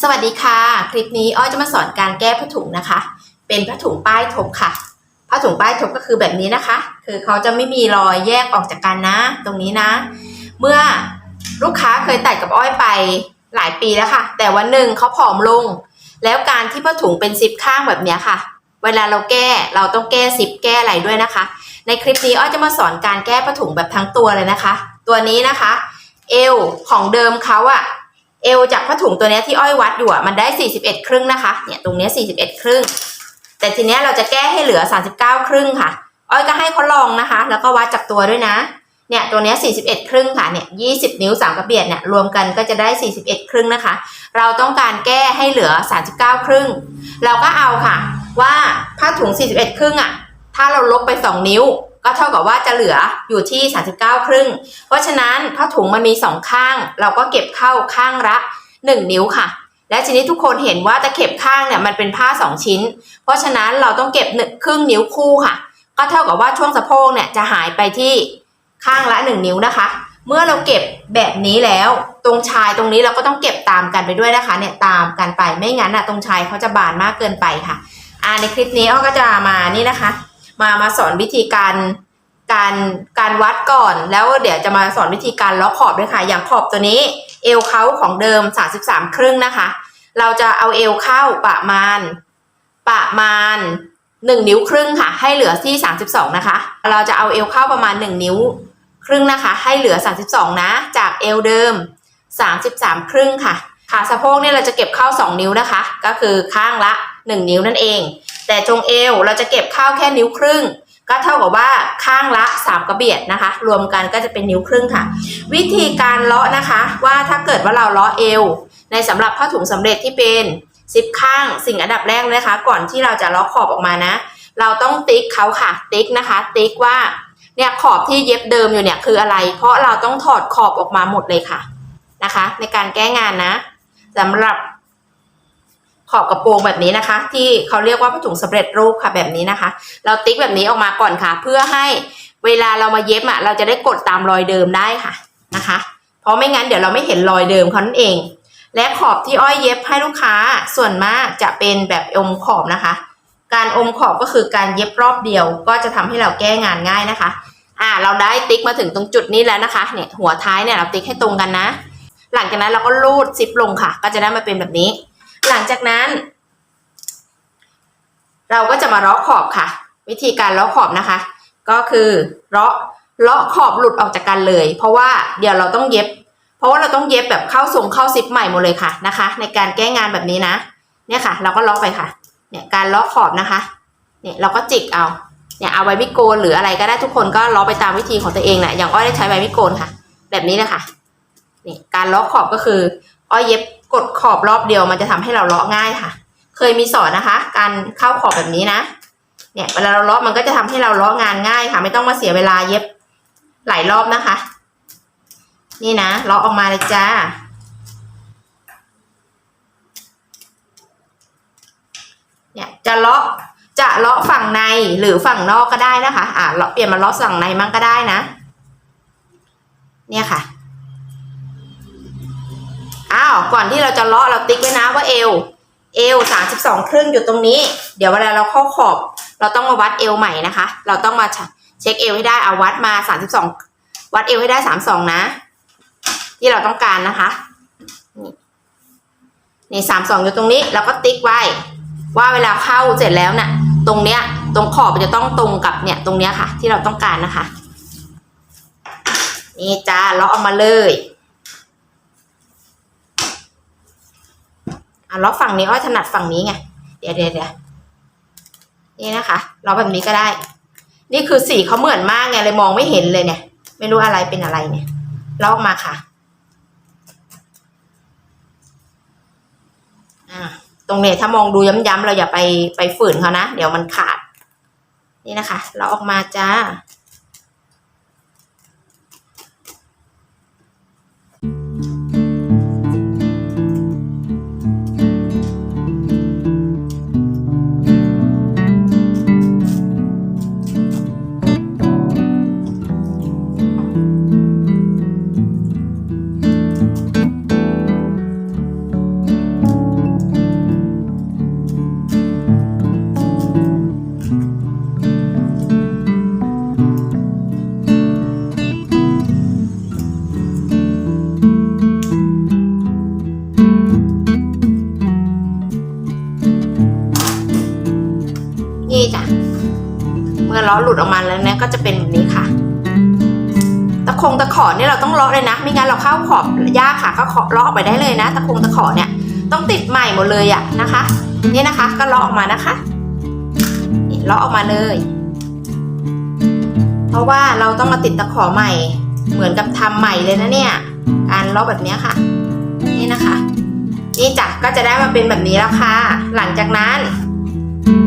สวัสดีค่ะ คลิปนี้อ้อยจะมาสอนการแก้ผ้าถุงนะคะ เป็นผ้าถุงป้ายทบค่ะผ้าถุงป้ายทบก็คือแบบนี้นะคะ คือเขาจะไม่มีรอยแยกออกจากกันนะ ตรงนี้นะ เมื่อลูกค้าเคยตัดกับอ้อยไปหลายปีแล้วค่ะ แต่วันหนึ่งเขาผอมลง แล้วการที่ผ้าถุงเป็นซิปข้างแบบนี้ค่ะ เวลาเราแก้เราต้องแก้ซิปแก้อะไรด้วยนะคะ ในคลิปนี้อ้อยจะมาสอนการแก้ผ้าถุงแบบทั้งตัวเลยนะคะ ตัวนี้นะคะ เอวของเดิมเขาอะ เอวจากผ้าถุงตัวนี้ที่อ้อยวัดอยู่อะมันได้ 41 ครึ่งนะคะ เนี่ยตรงนี้ 41 ครึ่ง แต่ทีเนี้ยเราจะแก้ให้เหลือ 39 ครึ่งค่ะ อ้อยก็ให้เขาลองนะคะ แล้วก็วัดจากตัวด้วยนะ เนี่ยตัวนี้ 41 ครึ่งค่ะ เนี่ย 20 นิ้ว3กระเบียดเนี่ยรวมกันก็จะได้ 41 ครึ่งนะคะ เราต้องการแก้ให้เหลือ 39 ครึ่ง เราก็เอาค่ะ ว่าผ้าถุง 41 ครึ่งอะ ถ้าเราลบไป 2 นิ้ว ก็เท่ากับว่าจะเหลืออยู่ที่ 39 ครึ่ง เพราะฉะนั้นผ้าถุงมันมี2ข้าง เราก็เก็บเข้าข้างละ 1 นิ้วค่ะ และทีนี้ทุกคนเห็นว่าตะเข็บข้างเนี่ยมันเป็นผ้า 2 ชิ้น เพราะฉะนั้นเราต้องเก็บหนึ่งครึ่งนิ้วคู่ค่ะ ก็เท่ากับว่าช่วงสะโพกเนี่ยจะหายไปที่ข้างละ 1 นิ้วนะคะ เมื่อเราเก็บแบบนี้แล้ว ตรงชายตรงนี้เราก็ต้องเก็บตามกันไปด้วยนะคะเนี่ยตามกันไปไม่งั้นอะตรงชายเขาจะบานมากเกินไปค่ะอ่าในคลิปนี้อ้อก็จะมานี่นะคะ มามาสอนวิธีการการการวัดก่อนแล้วเดี๋ยวจะมาสอนวิธีการล็อกขอบด้วยค่ะ อย่างขอบตัวนี้ เอวเขาของเดิม 33 ครึ่งนะคะ เราจะเอาเอวเข้าประมาณประมาณ 1 นิ้วครึ่งค่ะ ให้เหลือที่ 32 นะคะ เราจะเอาเอวเข้าประมาณ 1 นิ้วครึ่งนะคะ ให้เหลือ 32 นะ จากเอวเดิม 33 ครึ่งค่ะขาสะโพกเนี่ยเราจะเก็บเข้า 2 นิ้วนะคะ ก็คือข้างละ 1 นิ้วนั่นเอง แต่จงเอวเราจะเก็บเข้าแค่นิ้วครึ่ง ก็เท่ากับว่าข้างละ 3 กระเบียดนะคะ รวมกันก็จะเป็นนิ้วครึ่งค่ะ วิธีการเลาะนะคะว่าถ้าเกิดว่าเราเลาะเอว ในสำหรับผ้าถุงสำเร็จที่เป็นซิปข้างสิ่งอันดับแรกเลยนะคะ ก่อนที่เราจะเลาะขอบออกมานะ เราต้องติ๊กเขาค่ะ ติ๊กนะคะ ติ๊กว่าเนี่ยขอบที่เย็บเดิมอยู่เนี่ยคืออะไร เพราะเราต้องถอดขอบออกมาหมดเลยค่ะนะคะ ในการแก้งานนะสำหรับ ขอบกระโปรงแบบนี้นะคะ ที่เขาเรียกว่าผ้าถุงสำเร็จรูปค่ะแบบนี้นะคะ เราติ๊กแบบนี้ออกมาก่อนค่ะ เพื่อให้เวลาเรามาเย็บอะเราจะได้กดตามรอยเดิมได้ค่ะนะคะ เพราะไม่งั้นเดี๋ยวเราไม่เห็นรอยเดิมเขานั่นเอง และขอบที่อ้อยเย็บให้ลูกค้าส่วนมากจะเป็นแบบอมขอบนะคะ การอมขอบก็คือการเย็บรอบเดียว ก็จะทำให้เราแก้งานง่ายนะคะ อ่าเราได้ติ๊กมาถึงตรงจุดนี้แล้วนะคะเนี่ยหัวท้ายเนี่ยเราติ๊กให้ตรงกันนะ หลังจากนั้นเราก็ลูดซิปลงค่ะ ก็จะได้มาเป็นแบบนี้ หลังจากนั้น เราก็จะมาเลาะขอบค่ะ วิธีการเลาะขอบนะคะ ก็คือเลาะเลาะขอบหลุดออกจากกันเลย เพราะว่าเดี๋ยวเราต้องเย็บ เพราะว่าเราต้องเย็บแบบเข้าทรงเข้าซิปใหม่หมดเลยค่ะนะคะ ในการแก้งานแบบนี้นะ เนี่ยค่ะ เราก็เลาะไปค่ะ เนี่ยการเลาะขอบนะคะ เนี่ยเราก็จิกเอาเนี่ยเอาไว้มิโกนหรืออะไรก็ได้ทุกคนก็เลาะไปตามวิธีของตัวเองแหละอย่างอ้อยได้ใช้ไว้มิโกนค่ะ แบบนี้นะคะนี่การเลาะขอบก็คือ อ้อยเย็บ กดขอบรอบเดียวมันจะทำให้เราเลาะง่ายค่ะ เคยมีสอนนะคะ การเข้าขอบแบบนี้นะ เนี่ยเวลาเราเลาะมันก็จะทำให้เราเลาะงานง่ายค่ะ ไม่ต้องมาเสียเวลาเย็บหลายรอบนะคะ นี่นะเลาะออกมาเลยจ้าเนี่ยจะเลาะจะเลาะฝั่งในหรือฝั่งนอกก็ได้นะคะ อ่าเลาะเปลี่ยนมาเลาะฝั่งในมั่งก็ได้นะ เนี่ยค่ะ อ้าวก่อนที่เราจะเลาะเราติ๊กไว้นะว่าเอวเอวสามสิบสองครึ่งอยู่ตรงนี้ เดี๋ยวเวลาเราเข้าขอบ เราต้องมาวัดเอวใหม่นะคะ เราต้องมาเช็คเอวให้ได้เอาวัดมาสามสิบสองวัดเอวให้ได้สามสองนะ ที่เราต้องการนะคะนี่สามสองอยู่ตรงนี้เราก็ติ๊กไว้ ว่าเวลาเข้าเสร็จแล้วน่ะตรงเนี้ย ตรงขอบมันจะต้องตรงกับเนี่ย ตรงเนี้ยค่ะ ที่เราต้องการนะคะ นี่จ้าเราเอามาเลย อะล็อกฝั่งนี้อ้อยถนัดฝั่งนี้ไง เดี๋ยวเดี๋ยวเดี๋ยวนี่นะคะล็อกแบบนี้ก็ได้ นี่คือสีเขาเหมือนมากไงเลยมองไม่เห็นเลยเนี่ย ไม่รู้อะไรเป็นอะไรเนี่ยล็อกมาค่ะอ่าตรงเนี้ยถ้ามองดูย้ำๆเราอย่าไปไปฝืนเขานะ เดี๋ยวมันขาด นี่นะคะ เราออกมาจ้า อล้อหลุดออกมาแล้วเนี่ยก็จะเป็นแบบนี้ค่ะตะคงตะขอเนี่ยเราต้องเลาะเลยนะไม่งั้นเราเข้าขอบยากค่ะก็ขอเลาะออกไปได้เลยนะ ตะคงตะขอเนี่ยต้องติดใหม่หมดเลยอะนะคะ นี่นะคะก็เลาะออกมานะคะนี่เลาะออกมาเลย เพราะว่าเราต้องมาติดตะขอใหม่ เหมือนกับทำใหม่เลยนะเนี่ย การเลาะแบบนี้ค่ะ นี่นะคะ นี่จ้ะก็จะได้มาเป็นแบบนี้แล้วค่ะ หลังจากนั้น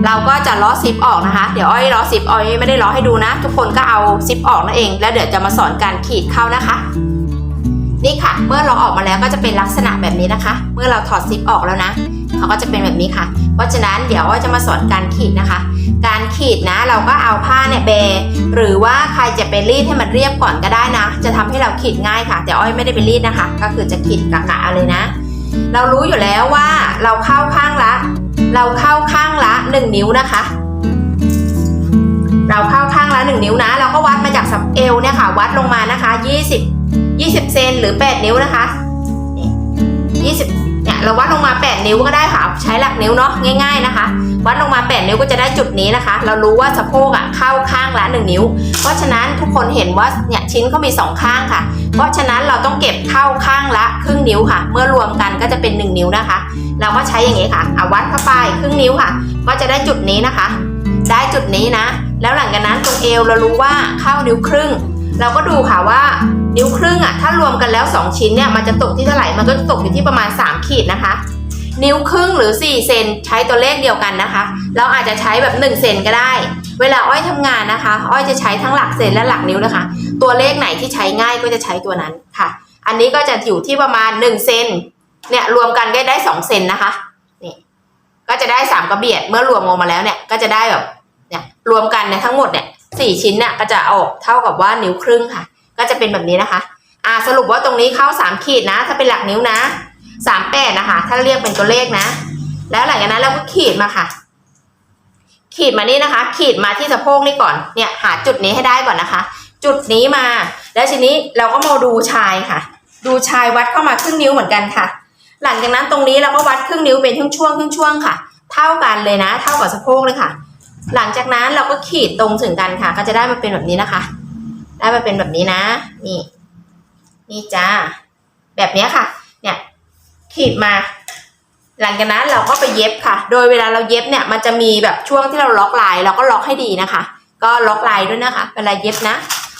เราก็จะล้อซิปออกนะคะ เดี๋ยวอ้อยล้อซิปอ้อยไม่ได้ล้อให้ดูนะ ทุกคนก็เอาซิปออกนั่นเอง แล้วเดี๋ยวจะมาสอนการขีดเข้านะคะ นี่ค่ะ เมื่อเราออกมาแล้วก็จะเป็นลักษณะแบบนี้นะคะ เมื่อเราถอดซิปออกแล้วนะเขาก็จะเป็นแบบนี้ค่ะ เพราะฉะนั้นเดี๋ยวอ้อยจะมาสอนการขีดนะคะ การขีดนะเราก็เอาผ้าเนี่ยเบหรือว่าใครจะไปรีดให้มันเรียบก่อนก็ได้นะ จะทำให้เราขีดง่ายค่ะ แต่อ้อยไม่ได้ไปรีดนะคะ ก็คือจะขีดกะกะๆเลยนะ เรารู้อยู่แล้วว่าเราเข้าข้างละ เราเข้าข้างละหนึ่งนิ้วนะคะ เราเข้าข้างละหนึ่งนิ้วนะ เราก็วัดมาจากสับเอวเนี่ยค่ะ วัดลงมานะคะยี่สิบยี่สิบเซนหรือแปดนิ้วนะคะยี่สิบเนี่ยเราวัดลงมาแปดนิ้วก็ได้ค่ะ ใช้หลักนิ้วเนาะง่าย ๆนะคะ วัดลงมาแปดนิ้วก็จะได้จุดนี้นะคะ เรารู้ว่าสะโพกอะเข้าข้างละหนึ่งนิ้ว เพราะฉะนั้นทุกคนเห็นว่าเนี่ยชิ้นเขามีสองข้างค่ะ เพราะฉะนั้นเราต้องเก็บเข้าข้างละครึ่งนิ้วค่ะ เมื่อรวมกันก็จะเป็นหนึ่งนิ้วนะคะ เราก็ใช้อย่างนี้ค่ะเอาวัดเข้าไปครึ่งนิ้วค่ะ ก็จะได้จุดนี้นะคะ ได้จุดนี้นะ แล้วหลังจากนั้นตรงเอวเรารู้ว่าเข้านิ้วครึ่ง เราก็ดูค่ะว่านิ้วครึ่งอะถ้ารวมกันแล้ว 2 ชิ้นเนี่ยมันจะตกที่เท่าไหร่มันก็จะตกอยู่ที่ประมาณ 3 ขีดนะคะนิ้วครึ่งหรือ 4 เซนใช้ตัวเลขเดียวกันนะคะ เราอาจจะใช้แบบ 1 เซนก็ได้ เวลาอ้อยทำงานนะคะ อ้อยจะใช้ทั้งหลักเซนและหลักนิ้วนะคะ ตัวเลขไหนที่ใช้ง่ายก็จะใช้ตัวนั้นค่ะ อันนี้ก็จะอยู่ที่ประมาณ1เซนเนี่ยรวมกันก็ได้2เซนนะคะนี่ก็จะได้สามกระเบียดเมื่อรวมลงมาแล้วเนี่ยก็จะได้แบบเนี่ยรวมกันเนี่ยทั้งหมดเนี่ยสี่ชิ้นเนี่ยก็จะออกเท่ากับว่านิ้วครึ่งค่ะ ก็จะเป็นแบบนี้นะคะอ่าสรุปว่าตรงนี้เข้าสามขีดนะ ถ้าเป็นหลักนิ้วนะสามแปดนะคะ ถ้าเรียกเป็นตัวเลขนะ แล้วหลังจากนั้นเราก็ขีดมาค่ะ ขีดมานี่นะคะ ขีดมาที่สะโพกนี่ก่อนเนี่ยหาจุดนี้ให้ได้ก่อนนะคะ จุดนี้มา แล้วทีนี้เราก็มาดูชายค่ะ ดูชายวัดเข้ามาครึ่งนิ้วเหมือนกันค่ะ หลังจากนั้นตรงนี้เราก็วัดครึ่งนิ้วเป็นช่วงช่วงๆครึ่งช่วงๆค่ะ เท่ากันเลยนะ เท่ากับสะโพกเลยค่ะ หลังจากนั้นเราก็ขีดตรงถึงกันค่ะ ก็จะได้มาเป็นแบบนี้นะคะ ได้มาเป็นแบบนี้นะ นี่ นี่จ้า แบบนี้ค่ะ เนี่ย ขีดมาหลังจากนั้นเราก็ไปเย็บค่ะ โดยเวลาเราเย็บเนี่ยมันจะมีแบบช่วงที่เราล็อกลายเราก็ล็อกให้ดีนะคะ ก็ล็อกลายด้วยนะคะ เวลาเย็บนะ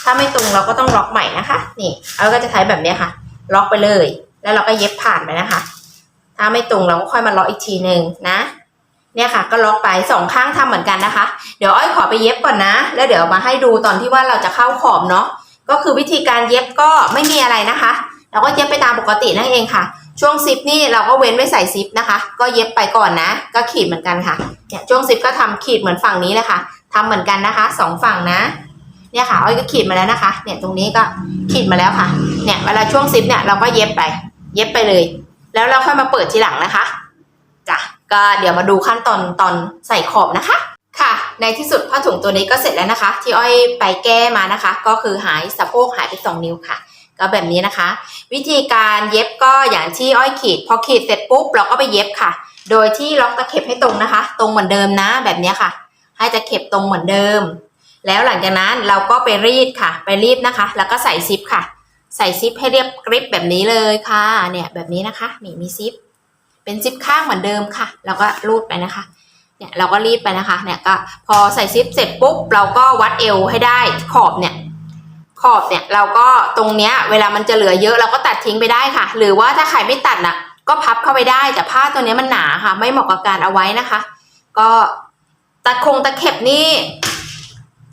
ถ้าไม่ตรงเราก็ต้องล็อกใหม่นะคะ นี่เราก็จะใช้แบบนี้ค่ะ ล็อกไปเลย แล้วเราก็เย็บผ่านไปนะคะ ถ้าไม่ตรงเราก็ค่อยมาล็อกอีกทีหนึ่งนะ เนี่ยค่ะ ก็ล็อกไปสองข้างทำเหมือนกันนะคะ เดี๋ยวอ้อยขอไปเย็บก่อนนะ แล้วเดี๋ยวมาให้ดูตอนที่ว่าเราจะเข้าขอบเนาะ ก็คือวิธีการเย็บก็ไม่มีอะไรนะคะเราก็เย็บไปตามปกตินั่นเองค่ะ ช่วงซิปนี่เราก็เว้นไว้ใส่ซิปนะคะ ก็เย็บไปก่อนนะ ก็ขีดเหมือนกันค่ะ เนี่ยช่วงซิปก็ทำขีดเหมือนฝั่งนี้เลยค่ะทำเหมือนกันนะคะสองฝั่งนะ เนี่ยค่ะอ้อยก็ขีดมาแล้วนะคะ เนี่ยตรงนี้ก็ขีดมาแล้วค่ะ เนี่ยเวลาช่วงซิปเนี่ยเราก็เย็บไป เย็บไปเลย แล้วเราค่อยมาเปิดทีหลังนะคะจ้ะก็เดี๋ยวมาดูขั้นตอนตอนใส่ขอบนะคะ ค่ะ ในที่สุดผ้าถุงตัวนี้ก็เสร็จแล้วนะคะ ที่อ้อยไปแก้มานะคะ ก็คือหายสะโพกหายไปสองนิ้วค่ะ ก็แบบนี้นะคะ วิธีการเย็บก็อย่างที่อ้อยขีด พอขีดเสร็จปุ๊บเราก็ไปเย็บค่ะ โดยที่ล็อกตะเข็บให้ตรงนะคะ ตรงเหมือนเดิมนะ แบบนี้ค่ะ ให้ตะเข็บตรงเหมือนเดิม แล้วหลังจากนั้นเราก็ไปรีดค่ะ ไปรีดนะคะ แล้วก็ใส่ซิปค่ะ ใส่ซิปให้เรียบกริบแบบนี้เลยค่ะ เนี่ยแบบนี้นะคะ นี่มีซิป เป็นซิปข้างเหมือนเดิมค่ะแล้วก็รูดไปนะคะ เนี่ยเราก็รีดไปนะคะ เนี่ยก็พอใส่ซิปเสร็จปุ๊บเราก็วัดเอวให้ได้ขอบเนี่ยขอบเนี่ยเราก็ตรงเนี้ยเวลามันจะเหลือเยอะเราก็ตัดทิ้งไปได้ค่ะ หรือว่าถ้าใครไม่ตัดน่ะ ก็พับเข้าไปได้แต่ผ้าตัวนี้มันหนาค่ะ ไม่เหมาะกับการเอาไว้นะคะ ก็ตะคงตะเข็บนี่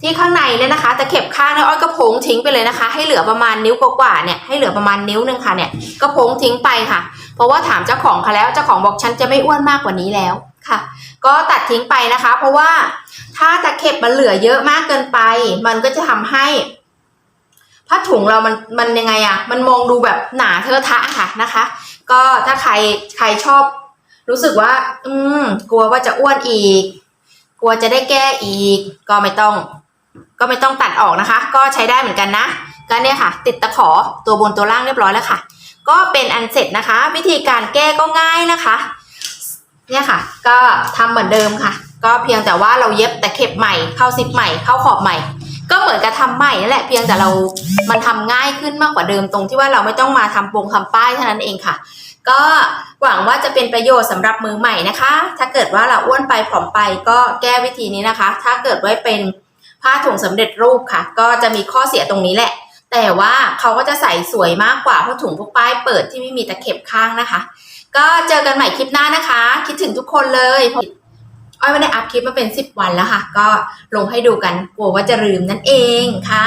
ที่ข้างในเนี่ยนะคะตะเข็บข้างเนี่ยอ้อยก็โพงทิ้งไปเลยนะคะ ให้เหลือประมาณนิ้วกว่าๆเนี่ยให้เหลือประมาณนิ้วนึงค่ะเนี่ยก็โพงทิ้งไปค่ะ เพราะว่าถามเจ้าของเขาแล้วเจ้าของบอกฉันจะไม่อ้วนมากกว่านี้แล้วค่ะ ก็ตัดทิ้งไปนะคะ เพราะว่าถ้าตะเข็บมันเหลือเยอะมากเกินไป มันก็จะทำให้ผ้าถุงเรามันมันยังไงอะมันมองดูแบบหนาเทอะทะค่ะนะคะ ก็ถ้าใครใครชอบ รู้สึกว่า อืม กลัวว่าจะอ้วนอีก กลัวจะได้แก้อีก ก็ไม่ต้อง ก็ไม่ต้องตัดออกนะคะ ก็ใช้ได้เหมือนกันนะ ก็เนี่ยค่ะ ติดตะขอตัวบนตัวล่างเรียบร้อยแล้วค่ะ ก็เป็นอันเสร็จนะคะ วิธีการแก้ก็ง่ายนะคะ เนี่ยค่ะ ก็ทำเหมือนเดิมค่ะ ก็เพียงแต่ว่าเราเย็บแต่เข็บใหม่เข้าซิปใหม่เข้าขอบใหม่ ก็เหมือนกับทำใหม่นั่นแหละเพียงแต่เรา มันทำง่ายขึ้นมากกว่าเดิมตรงที่ว่าเราไม่ต้องมาทำโปงทำป้ายเท่านั้นเองค่ะก็หวังว่าจะเป็นประโยชน์สำหรับมือใหม่นะคะ ถ้าเกิดว่าเราอ้วนไปผอมไปก็แก้วิธีนี้นะคะ ถ้าเกิดว่าเป็น ผ้าถุงสำเร็จรูปค่ะ ก็จะมีข้อเสียตรงนี้แหละ แต่ว่าเขาก็จะใส่สวยมากกว่าเพราะถุงพวกป้ายเปิดที่ไม่มีตะเข็บข้างนะคะ ก็เจอกันใหม่คลิปหน้านะคะ คิดถึงทุกคนเลยอ้อยไม่ได้อัพคลิปมาเป็น 10 วันแล้วค่ะ ก็ลงให้ดูกันกลัวว่าจะลืมนั่นเองค่ะ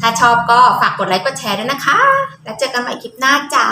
ถ้าชอบก็ฝากกดไลค์กดแชร์ด้วยนะคะ แล้วเจอกันใหม่คลิปหน้าจ้า